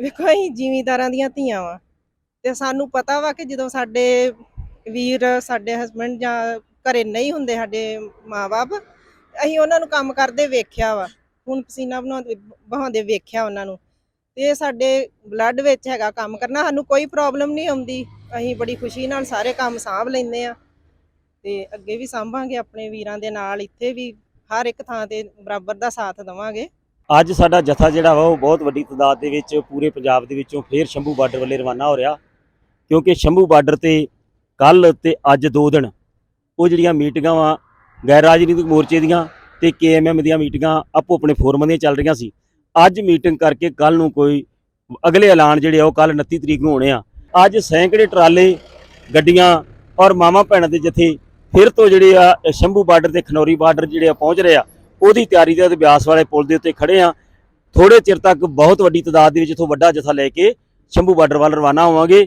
ਵੇਖੋ ਅਸੀਂ ਜ਼ਿਮੀਂਦਾਰਾਂ ਦੀਆਂ ਧੀਆਂ ਵਾ ਤੇ ਸਾਨੂੰ ਪਤਾ ਵਾ ਕਿ ਜਦੋਂ ਸਾਡੇ ਵੀਰ, ਸਾਡੇ ਹਸਬੰਡ ਜਾਂ ਘਰੇ ਨਹੀਂ ਹੁੰਦੇ ਸਾਡੇ ਮਾਪੇ ਅਸੀਂ ਉਹਨਾਂ ਨੂੰ ਕੰਮ ਕਰਦੇ ਵੇਖਿਆ ਵਾ। ਹੁਣ ਪਸੀਨਾ ਬਣਾਉਂਦੇ, ਬਹਾਉਂਦੇ ਵੇਖਿਆ ਉਹਨਾਂ ਨੂੰ। ਤੇ ਸਾਡੇ ਬਲੱਡ ਵਿੱਚ ਹੈਗਾ ਕੰਮ ਕਰਨਾ, ਸਾਨੂੰ ਕੋਈ ਪ੍ਰੋਬਲਮ ਨਹੀਂ ਆਉਂਦੀ। ਅਸੀਂ ਬੜੀ ਖੁਸ਼ੀ ਨਾਲ ਸਾਰੇ ਕੰਮ ਸਾਂਭ ਲੈਂਦੇ ਆ। ਤੇ ਅੱਗੇ ਵੀ ਸਾਂਭਾਂਗੇ, ਆਪਣੇ ਵੀਰਾਂ ਦੇ ਨਾਲ ਇੱਥੇ ਵੀ ਹਰ ਇੱਕ ਥਾਂ ਤੇ ਬਰਾਬਰ ਦਾ ਸਾਥ ਦੇਵਾਂਗੇ। ਅੱਜ ਸਾਡਾ ਜਥਾ ਜਿਹੜਾ ਵਾ ਉਹ ਬਹੁਤ ਵੱਡੀ ਤਾਦਾਦ ਦੇ ਵਿੱਚ ਪੂਰੇ ਪੰਜਾਬ ਦੇ ਵਿੱਚੋਂ ਫੇਰ ਸ਼ੰਭੂ ਬਾਰਡਰ ਵੱਲੇ ਰਵਾਨਾ ਹੋ ਰਿਹਾ। ਕਿਉਂਕਿ ਸ਼ੰਭੂ ਬਾਰਡਰ ਤੇ ਕੱਲ ਤੇ ਅੱਜ ਦੋ ਦਿਨ ਉਹ ਜਿਹੜੀਆਂ ਮੀਟਿੰਗਾਂ ਵਾ, ਗੈਰ ਰਾਜਨੀਤਿਕ ਮੋਰਚੇ ਦੀਆਂ ਤੇ ਕੇਐਮਐਮ ਦੀਆਂ ਮੀਟਿੰਗਾਂ ਆਪੋ ਆਪਣੇ ਫੋਰਮਾਂ ਦੀਆਂ ਚੱਲ ਰਹੀਆਂ ਸੀ। ਅੱਜ ਮੀਟਿੰਗ ਕਰਕੇ ਕੱਲ ਨੂੰ ਕੋਈ ਅਗਲੇ ਐਲਾਨ ਜਿਹੜੇ ਆ ਉਹ ਕੱਲ 29 ਤਰੀਕ ਨੂੰ ਹੋਣੇ ਆ। ਅੱਜ ਸੈਂਕੜੇ ਟਰਾਲੇ, ਗੱਡੀਆਂ ਔਰ ਮਾਮਾ ਭੈਣਾਂ ਦੇ ਜਥੇ ਫਿਰ ਤੋਂ ਜਿਹੜੇ ਆ, ਸ਼ੰਭੂ ਬਾਰਡਰ ਤੇ ਖਨੌਰੀ ਬਾਰਡਰ ਜਿਹੜੇ ਆ ਪਹੁੰਚ ਰਹੇ ਆ। ਉਹਦੀ ਤਿਆਰੀ ਦੇ ਤੇ ਬਿਆਸ ਵਾਲੇ ਪੁਲ ਦੇ ਉੱਤੇ ਖੜੇ ਆ ਥੋੜੇ ਚਿਰ ਤੱਕ ਬਹੁਤ ਵੱਡੀ ਤਾਦਾਦ ਦੇ ਵਿੱਚ ਇਥੋਂ ਵੱਡਾ ਜਥਾ ਲੈ ਕੇ ਸ਼ੰਭੂ ਬਾਰਡਰ ਵੱਲ ਰਵਾਨਾ ਹੋਵਾਂਗੇ।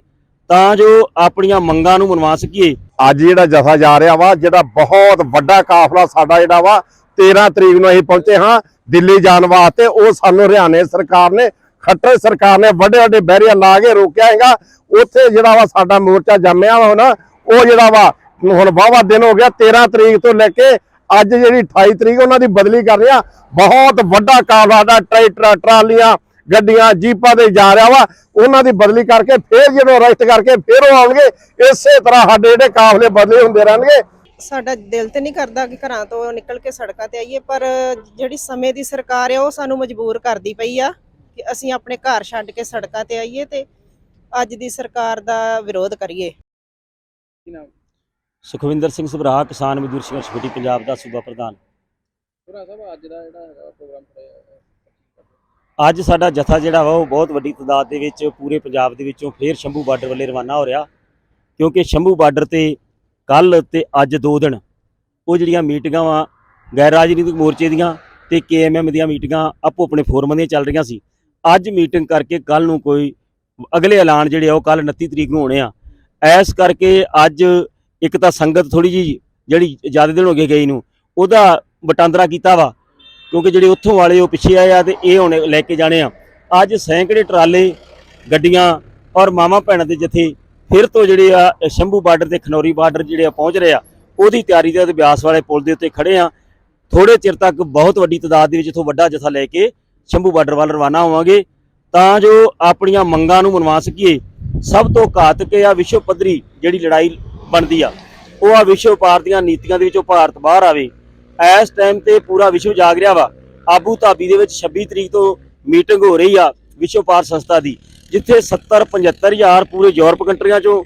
ਤਾਂ ਜੋ ਆਪਣੀਆਂ ਮੰਗਾਂ ਨੂੰ ਮਨਵਾ ਸਕੀਏ। ਅੱਜ ਜਿਹੜਾ ਜਥਾ ਜਾ ਰਿਹਾ ਵਾ, ਜਿਹੜਾ ਬਹੁਤ ਵੱਡਾ ਕਾਫਲਾ ਸਾਡਾ ਜਿਹੜਾ ਵਾ 13 ਤਰੀਕ ਨੂੰ ਅਸੀਂ ਪਹੁੰਚੇ ਹਾਂ ਦਿੱਲੀ ਜਾਣ ਵਾਸਤੇ। ਉਹ ਸਾਨੂੰ ਹਰਿਆਣੇ ਸਰਕਾਰ ਨੇ, ਖੱਟਰ ਸਰਕਾਰ ਨੇ ਵੱਡੇ ਵੱਡੇ ਬੈਰੀਅਰ ਲਾ ਕੇ ਰੋਕਿਆ ਹੈਗਾ। ਉੱਥੇ ਜਿਹੜਾ ਵਾ ਸਾਡਾ ਮੋਰਚਾ ਜੰਮਿਆ ਵਾ ਹੁਣ, ਉਹ ਜਿਹੜਾ ਵਾ ਹੁਣ ਵਾਹਵਾ ਦਿਨ ਹੋ ਗਿਆ। 13 ਤਰੀਕ ਤੋਂ ਲੈ ਕੇ ਅੱਜ ਜਿਹੜੀ 28 ਤਰੀਕ ਉਹਨਾਂ ਦੀ ਬਦਲੀ ਕਰ ਰਿਹਾ ਬਹੁਤ ਵੱਡਾ ਕਾਫਲਾ ਦਾ ਟਰੈਕਟਰ ਟਰਾਲੀਆਂ ਗੱਡੀਆਂ ਜੀਪਾਂ ਤੇ ਜਾ ਰਿਹਾ ਵਾ। ਉਹਨਾਂ ਦੀ ਬਦਲੀ ਕਰਕੇ ਫੇਰ ਜਦੋਂ ਅਰੈਸਟ ਕਰਕੇ ਫੇਰ ਉਹ ਆਉਣਗੇ ਇਸੇ ਤਰ੍ਹਾਂ ਸਾਡੇ ਜਿਹੜੇ ਕਾਫਲੇ ਬਦਲੇ ਹੁੰਦੇ ਰਹਿਣਗੇ। ਸਾਡਾ ਦਿਲ ਤੇ ਨਹੀਂ ਕਰਦਾ ਕਿ ਘਰਾਂ ਤੋਂ ਨਿਕਲ ਕੇ ਸੜਕਾਂ ਤੇ ਆਈਏ ਪਰ ਜਿਹੜੀ ਸਮੇਂ ਦੀ ਸਰਕਾਰ ਆ ਉਹ ਸਾਨੂੰ ਮਜਬੂਰ ਕਰਦੀ ਪਈ ਆ ਕਿ ਅਸੀਂ ਆਪਣੇ ਘਰ ਛੱਡ ਕੇ ਸੜਕਾਂ ਤੇ ਆਈਏ ਤੇ ਅੱਜ ਦੀ ਸਰਕਾਰ ਦਾ ਵਿਰੋਧ ਕਰੀਏ। ਸੁਖਵਿੰਦਰ ਸਿੰਘ ਸਭਰਾ ਕਿਸਾਨ ਮਜ਼ਦੂਰ ਸੰਘਰਸ਼ ਕਮੇਟੀ ਪੰਜਾਬ ਦਾ ਸੂਬਾ ਪ੍ਰਧਾਨ। ਭਰਾ ਸਾਹਿਬ ਅੱਜ ਦਾ ਜਿਹੜਾ ਹੈਗਾ ਪ੍ਰੋਗਰਾਮ ਥੋੜਾ ਅੱਜ ਸਾਡਾ ਜਥਾ ਜਿਹੜਾ ਵਾ ਉਹ ਬਹੁਤ ਵੱਡੀ ਤਾਦਾਦ ਦੇ ਵਿੱਚ ਪੂਰੇ ਪੰਜਾਬ ਦੇ ਵਿੱਚੋਂ ਫੇਰ ਸ਼ੰਭੂ ਬਾਰਡਰ ਵੱਲੇ ਰਵਾਨਾ ਹੋ ਰਿਹਾ। ਕਿਉਂਕਿ ਸ਼ੰਭੂ ਬਾਰਡਰ ਤੇ ਕੱਲ ਤੇ ਅੱਜ ਦੋ ਦਿਨ ਉਹ ਜਿਹੜੀਆਂ ਮੀਟਿੰਗਾਂ ਵਾ ਗੈਰ ਰਾਜਨੀਤਿਕ ਮੋਰਚੇ ਦੀਆਂ ਤੇ ਕੇਐਮਐਮ ਦੀਆਂ ਮੀਟਿੰਗਾਂ ਆਪੋ ਆਪਣੇ ਫੋਰਮਾਂ ਦੀਆਂ ਚੱਲ ਰਹੀਆਂ ਸੀ। ਅੱਜ ਮੀਟਿੰਗ ਕਰਕੇ ਕੱਲ ਨੂੰ ਕੋਈ ਅਗਲੇ ਐਲਾਨ ਜਿਹੜੇ ਆ ਉਹ ਕੱਲ 29 ਤਰੀਕ ਨੂੰ ਹੋਣੇ ਆ। ਐਸ ਕਰਕੇ ਅੱਜ ਇੱਕ ਤਾਂ ਸੰਗਤ ਥੋੜੀ ਜੀ ਜਿਹੜੀ ਜ਼ਿਆਦਾ ਦਿਨ ਹੋ ਗਏ ਗਈ ਨੂੰ, ਉਹਦਾ ਵਟਾਂਦਰਾ ਕੀਤਾ ਵਾ, ਕਿਉਂਕਿ ਜਿਹੜੇ ਉੱਥੋਂ ਵਾਲੇ ਉਹ ਪਿੱਛੇ ਆਏ ਆ ਤੇ ਇਹ ਹੁਣ ਲੈ ਕੇ ਜਾਣੇ ਆ। ਅੱਜ ਸੈਂਕੜੇ ਟਰਾਲੇ, ਗੱਡੀਆਂ ਔਰ ਮਾਮਾ ਭੈਣਾਂ ਦੇ ਜਥੇ ਫਿਰ ਤੋਂ ਜਿਹੜੇ ਆ ਸ਼ੰਭੂ ਬਾਰਡਰ ਤੇ ਖਨੌਰੀ ਬਾਰਡਰ ਜਿਹੜੇ ਆ ਪਹੁੰਚ ਰਹੇ ਆ, ਉਹਦੀ ਤਿਆਰੀ ਦੇ ਤੇ ਬਿਆਸ ਵਾਲੇ ਪੁਲ ਦੇ ਉੱਤੇ ਖੜੇ ਆ। ਥੋੜੇ ਚਿਰ ਤੱਕ ਬਹੁਤ ਵੱਡੀ ਤਾਦਾਦ ਦੇ ਵਿੱਚ ਇਥੋਂ ਵੱਡਾ ਜਥਾ ਲੈ ਕੇ ਸ਼ੰਭੂ ਬਾਰਡਰ ਵੱਲ ਰਵਾਨਾ ਹੋਵਾਂਗੇ। ਤਾਂ ਜੋ ਆਪਣੀਆਂ ਮੰਗਾਂ ਨੂੰ ਮਨਵਾ ਸਕੀਏ, ਸਭ ਤੋਂ ਘਾਤਕ ਆ ਵਿਸ਼ਵ ਪੱਧਰੀ ਜਿਹੜੀ ਲੜਾਈ ਬਣਦੀ ਆ। ਉਹ ਆ ਵਿਸ਼ਵ ਵਪਾਰ ਦੀਆਂ ਨੀਤੀਆਂ ਦੇ ਵਿੱਚੋਂ ਭਾਰਤ ਬਾਹਰ ਆਵੇ। ਇਸ ਟਾਈਮ ਤੇ ਪੂਰਾ ਵਿਸ਼ਵ ਜਾਗ ਰਿਹਾ ਵਾ। ਆਬੂ ਧਾਬੀ ਦੇ ਵਿੱਚ 26 ਤਰੀਕ ਤੋਂ ਮੀਟਿੰਗ ਹੋ ਰਹੀ ਆ ਵਿਸ਼ਵ ਪਾਰ ਸੰਸਥਾ ਦੀ, ਜਿੱਥੇ 70 75 ਹਜ਼ਾਰ ਪੂਰੇ ਯੂਰਪ ਕੰਟਰੀਆਂ ਚੋਂ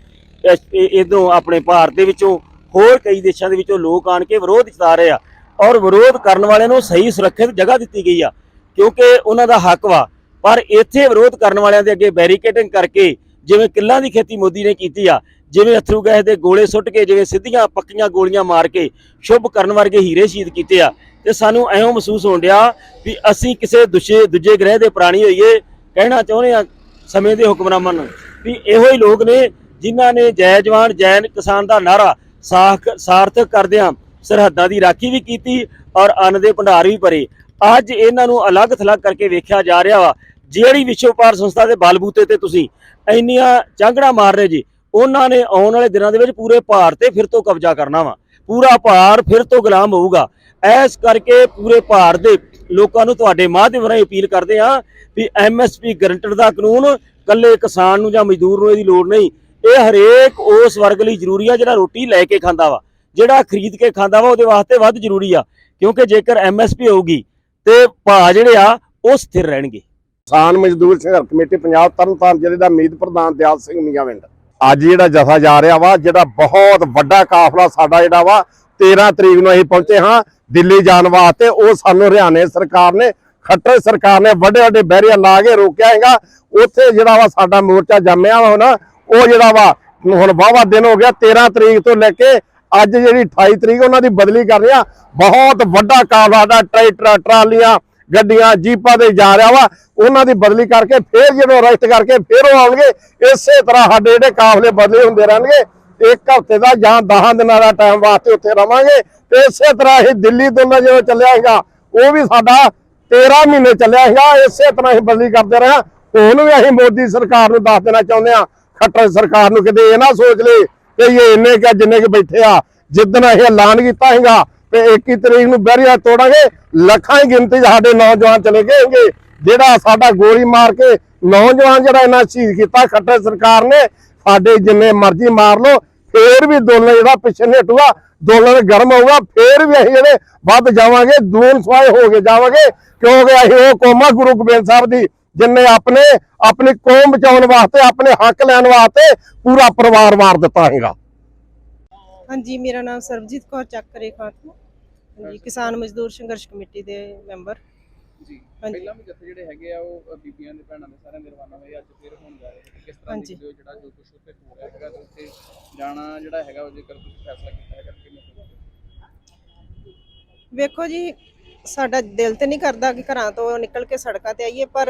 ਇਦੋਂ ਆਪਣੇ ਭਾਰਤ ਦੇ ਵਿੱਚੋਂ ਹੋਰ ਕਈ ਦੇਸ਼ਾਂ ਦੇ ਵਿੱਚੋਂ ਲੋਕ ਆਣ ਕੇ ਵਿਰੋਧ ਜਤਾ ਰਹੇ ਆ। ਔਰ ਵਿਰੋਧ ਕਰਨ ਵਾਲਿਆਂ ਨੂੰ ਸਹੀ ਸੁਰੱਖਿਅਤ ਜਗ੍ਹਾ ਦਿੱਤੀ ਗਈ ਆ, ਕਿਉਂਕਿ ਉਹਨਾਂ ਦਾ ਹੱਕ ਵਾ। ਪਰ ਇੱਥੇ ਵਿਰੋਧ ਕਰਨ ਵਾਲਿਆਂ ਦੇ ਅੱਗੇ ਬੈਰੀਕੇਡਿੰਗ ਕਰਕੇ ਜਿਵੇਂ ਕਿੱਲਾਂ ਦੀ ਖੇਤੀ ਮੋਦੀ ਨੇ ਕੀਤੀ ਆ, ਜਿਵੇਂ ਅਥਰੂ ਗੈਸ ਦੇ ਗੋਲੇ ਸੁੱਟ ਕੇ, ਜਿਵੇਂ ਸਿੱਧੀਆਂ ਪੱਕੀਆਂ ਗੋਲੀਆਂ ਮਾਰ ਕੇ ਸ਼ੁਭ ਕਰਨ ਵਰਗੇ ਹੀਰੇ ਸ਼ਹੀਦ ਕੀਤੇ ਆ, ਤੇ ਸਾਨੂੰ ਐਵੇਂ ਮਹਿਸੂਸ ਹੋਣ ਡਿਆ ਵੀ ਅਸੀਂ ਕਿਸੇ ਦੂਜੇ ਦੂਜੇ ਗ੍ਰਹਿ ਦੇ ਪ੍ਰਾਣੀ ਹੋਈਏ, ਕਹਿਣਾ ਚਾਹੁੰਦੇ ਆ ਸਮੇਂ ਦੇ ਹੁਕਮਰਾਨਾਂ ਨੂੰ, ਵੀ ਇਹੋ ਹੀ ਲੋਕ ਨੇ ਜਿਨ੍ਹਾਂ ਨੇ ਜੈ ਜਵਾਨ, ਜੈ ਕਿਸਾਨ ਦਾ ਨਾਰਾ ਸਾਖ, ਸਾਰਥਕ ਕਰਦਿਆਂ ਸਰਹੱਦਾਂ ਦੀ ਰਾਖੀ ਵੀ ਕੀਤੀ ਔਰ ਅੰਨ ਦੇ ਭੰਡਾਰ ਵੀ ਭਰੇ। ਅੱਜ ਇਹਨਾਂ ਨੂੰ ਅਲੱਗ ਥਲੱਗ ਕਰਕੇ ਵੇਖਿਆ ਜਾ ਰਿਹਾ ਵਾ ਜਿਹੜੀ ਵਿਸ਼ਵ ਵਪਾਰ ਸੰਸਥਾ ਦੇ ਬਲਬੂਤੇ ਤੇ ਤੁਸੀਂ ਇੰਨੀਆਂ ਚਾਂਗੜਾ ਮਾਰ ਰਹੇ ਜੀ, ਉਹਨਾਂ ਨੇ ਆਉਣ ਵਾਲੇ ਦਿਨਾਂ ਦੇ ਵਿੱਚ ਪੂਰੇ ਭਾਰਤ ਤੇ ਫਿਰ ਤੋਂ ਕਬਜ਼ਾ ਕਰਨਾ ਵਾ। ਪੂਰਾ ਭਾਰ ਫਿਰ ਤੋਂ ਗੁਲਾਮ ਹੋਊਗਾ। ਐਸ ਕਰਕੇ ਪੂਰੇ ਭਾਰਤ ਦੇ ਲੋਕਾਂ ਨੂੰ ਤੁਹਾਡੇ ਮਾਧਿਅਮ ਰਾਹੀਂ ਅਪੀਲ ਕਰਦੇ ਆ ਵੀ ਐਮਐਸਪੀ ਗਰੰਟਡ ਦਾ ਕਾਨੂੰਨ ਕੱਲੇ ਕਿਸਾਨ ਨੂੰ ਜਾਂ ਮਜ਼ਦੂਰ ਨੂੰ ਇਹਦੀ ਲੋੜ ਨਹੀਂ। ਇਹ ਹਰੇਕ ਉਸ ਵਰਗ ਲਈ ਜ਼ਰੂਰੀ ਆ ਜਿਹੜਾ ਰੋਟੀ ਲੈ ਕੇ ਖਾਂਦਾ ਵਾ। ਜਿਹੜਾ ਖਰੀਦ ਕੇ ਖਾਂਦਾ ਵਾ, ਉਹਦੇ ਵਾਸਤੇ ਵੱਧ ਜ਼ਰੂਰੀ ਆ। ਕਿਉਂਕਿ ਜੇਕਰ ਐਮਐਸਪੀ ਹੋਊਗੀ ਤੇ ਭਾਅ ਜਿਹੜੇ ਆ, ਉਹ ਸਥਿਰ ਰਹਿਣਗੇ। ਕਿਸਾਨ ਮਜ਼ਦੂਰ ਸੰਘਰਸ਼ ਕਮੇਟੀ ਪੰਜਾਬ ਤਰਨਤਾਰਨ ਜ਼ਿਲ੍ਹੇ ਦਾ ਮੀਤ ਪ੍ਰਧਾਨ ਦਿਆਲ ਸਿੰਘ ਮੀਆਂਵਿੰਡ ਅੱਜ ਜਿਹੜਾ ਜਥਾ ਜਾ ਰਿਹਾ ਵਾ, ਜਿਹੜਾ ਬਹੁਤ ਵੱਡਾ ਕਾਫਲਾ ਸਾਡਾ ਜਿਹੜਾ ਵਾ 13 ਤਰੀਕ ਨੂੰ ਅਸੀਂ ਪਹੁੰਚੇ ਹਾਂ ਦਿੱਲੀ ਜਾਣ ਵਾਸਤੇ। ਉਹ ਸਾਨੂੰ ਹਰਿਆਣੇ ਸਰਕਾਰ ਨੇ, ਖੱਟਰ ਸਰਕਾਰ ਨੇ ਵੱਡੇ ਵੱਡੇ ਬੈਰੀਅਰ ਲਾ ਕੇ ਰੋਕਿਆ ਹੈਗਾ। ਉੱਥੇ ਜਿਹੜਾ ਵਾ ਸਾਡਾ ਮੋਰਚਾ ਜੰਮਿਆ ਵਾ ਹੁਣ, ਉਹ ਜਿਹੜਾ ਵਾ ਹੁਣ ਵਾਹਵਾ ਦਿਨ ਹੋ ਗਿਆ 13 ਤਰੀਕ ਤੋਂ ਲੈ ਕੇ ਅੱਜ ਜਿਹੜੀ 28 ਤਰੀਕ ਉਹਨਾਂ ਦੀ ਬਦਲੀ ਕਰ ਰਿਹਾ ਬਹੁਤ ਵੱਡਾ ਕਾਫਲਾ ਦਾ ਟਰੈਕਟਰ ਟਰਾਲੀਆਂ ਗੱਡੀਆਂ, ਜੀਪਾਂ ਤੇ ਜਾ ਰਿਹਾ ਵਾ, ਉਹਨਾਂ ਦੀ ਬਦਲੀ ਕਰਕੇ ਫੇਰ ਜਦੋਂ ਅਰੈਸਟ ਕਰਕੇ ਫੇਰ ਉਹ ਆਉਣਗੇ, ਇਸੇ ਤਰ੍ਹਾਂ ਸਾਡੇ ਜਿਹੜੇ ਕਾਫਲੇ ਬਦਲੇ ਹੁੰਦੇ ਰਹਿਣਗੇ, ਇੱਕ ਹਫ਼ਤੇ ਦਾ ਜਾਂ 10 ਦਿਨਾਂ ਦਾ ਟਾਈਮ ਵਾਸਤੇ ਉੱਥੇ ਰਵਾਂਗੇ, ਤੇ ਇਸੇ ਤਰ੍ਹਾਂ ਹੀ ਦਿੱਲੀ ਤੋਂ ਜਦੋਂ ਚੱਲਿਆ ਹੈਗਾ ਉਹ ਵੀ ਸਾਡਾ 13 ਮਹੀਨੇ ਚੱਲਿਆ ਹੈਗਾ ਇਸੇ ਤਰ੍ਹਾਂ ਹੀ ਬਦਲੀ ਕਰਦੇ ਰਹਾਂ ਹੁਣ ਵੀ ਅਸੀਂ ਮੋਦੀ ਸਰਕਾਰ ਨੂੰ ਦੱਸ ਦੇਣਾ ਚਾਹੁੰਦੇ ਆ ਖੱਟਰ ਸਰਕਾਰ ਨੂੰ ਕਿਤੇ ਇਹ ਨਾ ਸੋਚ ਲਈ ਕਿ ਇਹ ਇੰਨੇ ਕਿ ਜਿੰਨੇ ਕਿ ਬੈਠੇ ਆ ਜਿੱਦਣ ਇਹ ਐਲਾਨ ਕੀਤਾ ਹੈਗਾ ਤੇ 21 ਤਰੀਕ ਨੂੰ ਬੈਰੀਆ ਤੋੜਾਂਗੇ। ਲੱਖਾਂ ਦੀ ਗਿਣਤੀ 'ਚ ਸਾਡੇ ਨੌਜਵਾਨ ਚਲੇ ਗਏਗੇ ਜਿਹੜਾ ਸਾਡਾ ਗੋਲੀ ਮਾਰ ਕੇ ਨੌਜਵਾਨ ਜਿਹੜਾ ਇਹਨਾਂ ਸ਼ਹੀਦ ਕੀਤਾ, ਖੱਟਰ ਸਰਕਾਰ ਨੇ, ਸਾਡੇ ਜਿੰਨੇ ਮਰਜ਼ੀ ਮਾਰ ਲਓ, ਫੇਰ ਵੀ ਦੋਲਨ ਜਿਹੜਾ ਪਿੱਛੇ ਹਟੂਗਾ ਦੋਲਨ ਗਰਮ ਹੋਊਗਾ, ਫੇਰ ਵੀ ਅਸੀਂ ਜਿਹੜੇ ਵੱਧ ਜਾਵਾਂਗੇ, ਦੂਨ ਸਵਾਏ ਹੋ ਕੇ ਜਾਵਾਂਗੇ। ਕਿਉਂਕਿ ਅਸੀਂ ਉਹ ਕੌਮਾ, ਗੁਰੂ ਗੋਬਿੰਦ ਸਾਹਿਬ ਦੀ, ਜਿੰਨੇ ਆਪਣੇ, ਆਪਣੀ ਕੌਮ ਬਚਾਉਣ ਵਾਸਤੇ, ਆਪਣੇ ਹੱਕ ਲੈਣ ਵਾਸਤੇ ਪੂਰਾ ਪਰਿਵਾਰ ਵਾਰ ਦਿੱਤਾ ਹੈਗਾ ਹਾਂਜੀ, ਮੇਰਾ ਨਾਮ ਸਰਬਜੀਤ ਕੌਰ ਚੱਕਰੇ ਖਾਤੂ ਹਾਂਜੀ ਕਿਸਾਨ ਮਜ਼ਦੂਰ ਸੰਘਰਸ਼ ਕਮੇਟੀ ਦੇ ਮੈਂਬਰ ਜੀ ਹਾਂਜੀ। ਪਹਿਲਾਂ ਵੀ ਜੱਥੇ ਜਿਹੜੇ ਹੈਗੇ ਆ ਉਹ ਅ, ਬੀਬੀਆਂ ਦੇ ਭੈਣਾਂ ਦੇ ਸਾਰਿਆਂ ਦੇ ਰਵਾਨਾ ਹੋਏ ਅੱਜ ਫਿਰ ਹੋਣ ਜਾ ਰਹੇ ਨੇ ਕਿਸ ਤਰ੍ਹਾਂ ਹਾਂਜੀ। ਦੀ ਜੋ ਜਿਹੜਾ ਜੋ ਕੁਝ ਉੱਥੇ ਹੋ ਰਿਹਾ ਹੈਗਾ ਤੇ ਉੱਥੇ ਜਾਣਾ ਜਿਹੜਾ ਹੈਗਾ ਉਹ ਜੇਕਰ ਤੁਸੀਂ ਫੈਸਲਾ ਕੀਤਾ ਹੈਗਾ ਤਾਂ ਕਿਵੇਂ ਹੋਊਗਾ? ਵੇਖੋ ਜੀ ਸਾਡਾ ਦਿਲ ਤੇ ਨਹੀਂ ਕਰਦਾ ਕਿ ਘਰਾਂ ਤੋਂ ਨਿਕਲ ਕੇ ਸੜਕਾਂ ਤੇ ਆਈਏ ਪਰ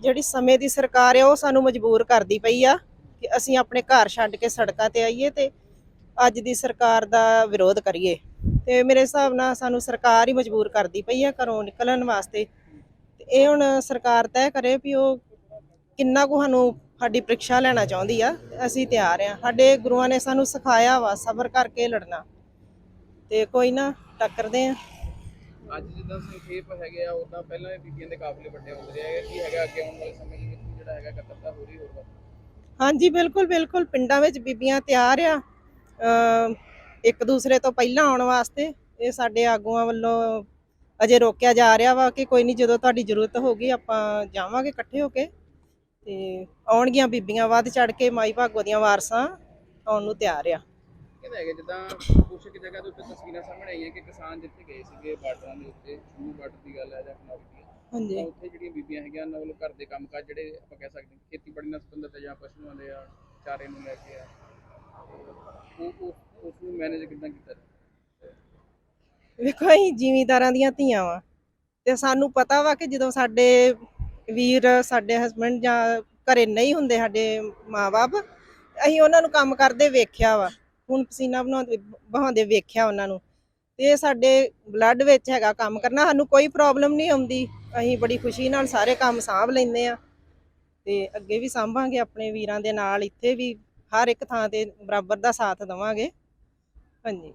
ਜਿਹੜੀ ਸਮੇਂ ਦੀ ਸਰਕਾਰ ਆ ਉਹ ਸਾਨੂੰ ਮਜਬੂਰ ਕਰਦੀ ਪਈ ਆ ਕਿ ਅਸੀਂ ਆਪਣੇ ਘਰ ਛੱਡ ਕੇ ਸੜਕਾਂ ਤੇ ਆਈਏ ਤੇ ਅੱਜ ਦੀ ਸਰਕਾਰ ਦਾ ਵਿਰੋਧ ਕਰੀਏ ਤੇ ਮੇਰੇ ਹਿਸਾਬ ਨਾਲ ਸਾਨੂੰ ਸਰਕਾਰ ਹੀ ਮਜਬੂਰ ਕਰਦੀ ਪਈ ਆ ਘਰੋਂ ਨਿਕਲਣ ਵਾਸਤੇ। ਤੇ ਇਹ ਹੁਣ ਸਰਕਾਰ ਤੈਅ ਕਰੇ ਵੀ ਉਹ ਕਿੰਨਾ ਕੁ ਸਾਨੂੰ ਸਾਡੀ ਪ੍ਰੀਖਿਆ ਲੈਣਾ ਚਾਹੁੰਦੀ ਆ ਅਸੀਂ ਤਿਆਰ ਆ। ਸਾਡੇ ਗੁਰੂਆਂ ਨੇ ਸਾਨੂੰ ਸਿਖਾਇਆ ਵਾ ਸਬਰ ਕਰਕੇ ਲੜਨਾ। ਤੇ ਕੋਈ ਨਾ ਟੱਕਰਦੇ ਆ। ਅੱਜ ਜਿੱਦਾਂ ਸੰਖੇਪ ਹੈਗੇ ਆ ਉਦਾਂ ਪਹਿਲਾਂ ਵੀ ਬੀਬੀਆਂ ਦੇ ਕਾਫਲੇ ਵੱਡੇ ਹੁੰਦੇ ਰਹੇ ਕੀ ਹੈਗਾ ਅੱਗੇ ਆਉਣ ਵਾਲੇ ਸਮੇਂ ਦੇ ਵਿੱਚ ਜਿਹੜਾ ਹੈਗਾ ਕਤਰਤਾ ਹੋ ਰਹੀ ਹੋਊਗਾ ਹਾਂਜੀ ਬਿਲਕੁਲ ਬਿਲਕੁਲ। ਪਿੰਡਾਂ ਵਿੱਚ ਬੀਬੀਆਂ ਤਿਆਰ ਆ। ਇੱਕ ਦੂਸਰੇ ਤੋਂ ਪਹਿਲਾਂ ਆਉਣ ਵਾਸਤੇ ਇਹ ਸਾਡੇ ਆਗੂਆਂ ਵੱਲੋਂ ਅਜੇ ਰੋਕਿਆ ਜਾ ਰਿਹਾ ਵਾ ਕਿ ਕੋਈ ਨਹੀਂ ਜਦੋਂ ਤੁਹਾਡੀ ਜ਼ਰੂਰਤ ਹੋਗੀ ਆਪਾਂ ਜਾਵਾਂਗੇ ਇਕੱਠੇ ਹੋ ਕੇ ਤੇ ਆਉਣਗੀਆਂ ਬੀਬੀਆਂ ਵੱਧ ਚੜ ਕੇ ਮਾਈ ਭਾਗੋ ਦੀਆਂ ਵਾਰਸਾਂ ਆਉਣ ਨੂੰ ਤਿਆਰ ਆ। ਕਿਹਦਾ ਹੈਗਾ ਜਿੱਦਾਂ ਕੁਛ ਇੱਕ ਜਗ੍ਹਾ ਦੇ ਉੱਤੇ ਤਸਵੀਰਾਂ ਸਾਹਮਣੇ ਆਈਆਂ ਕਿ ਕਿਸਾਨ ਜਿੱਥੇ ਗਏ ਸੀਗੇ ਬਾਰਡਰਾਂ ਦੇ ਉੱਤੇ ਸ਼ੁਰੂ ਬਾਰਡਰ ਦੀ ਗੱਲ ਹੈ ਜਾਂ ਖਨੌਰੀ ਦੀ। ਹਾਂਜੀ। ਤਾਂ ਉੱਥੇ ਜਿਹੜੀਆਂ ਬੀਬੀਆਂ ਹੈਗੀਆਂ ਉਹਨਾਂ ਵੱਲੋਂ ਘਰ ਦੇ ਕੰਮਕਾਜ ਜਿਹੜੇ ਆਪਾਂ ਕਹਿ ਸਕਦੇ ਹਾਂ ਖੇਤੀਬਾੜੀ ਨਾਲ ਸੰਬੰਧਿਤ ਆ ਜਾਂ ਪਸ਼ੂਆਂ ਦੇ ਆ ਚਾਰੇ ਨੂੰ ਲੈ ਕੇ ਆ। ਉਹ ਉਸ ਨੂੰ ਮੈਨੇਜ ਕਿੱਦਾਂ ਕੀਤਾ ਵੇਖੋ ਅਸੀਂ ਜ਼ਿਮੀਂਦਾਰਾਂ ਦੀਆਂ ਧੀਆਂ ਵਾ ਤੇ ਸਾਨੂੰ ਪਤਾ ਵਾ ਕਿ ਜਦੋਂ ਸਾਡੇ ਵੀਰ, ਸਾਡੇ ਹਸਬੰਡ ਜਾਂ ਘਰੇ ਨਹੀਂ ਹੁੰਦੇ ਸਾਡੇ ਮਾਪੇ ਅਸੀਂ ਉਹਨਾਂ ਨੂੰ ਕੰਮ ਕਰਦੇ ਵੇਖਿਆ ਵਾ। ਹੁਣ ਪਸੀਨਾ ਬਣਾਉਂਦੇ ਬਹਾਉਂਦੇ ਵੇਖਿਆ ਉਹਨਾਂ ਨੂੰ। ਤੇ ਸਾਡੇ ਬਲੱਡ ਵਿੱਚ ਹੈਗਾ ਕੰਮ ਕਰਨਾ, ਸਾਨੂੰ ਕੋਈ ਪ੍ਰੋਬਲਮ ਨਹੀਂ ਆਉਂਦੀ। ਅਸੀਂ ਬੜੀ ਖੁਸ਼ੀ ਨਾਲ ਸਾਰੇ ਕੰਮ ਸਾਂਭ ਲੈਂਦੇ ਆ। ਤੇ ਅੱਗੇ ਵੀ ਸਾਂਭਾਂਗੇ ਆਪਣੇ ਵੀਰਾਂ ਦੇ ਨਾਲ, ਇੱਥੇ ਵੀ ਹਰ ਇੱਕ ਥਾਂ ਤੇ ਬਰਾਬਰ ਦਾ ਸਾਥ ਦੇਵਾਂਗੇ। ਹਾਂਜੀ।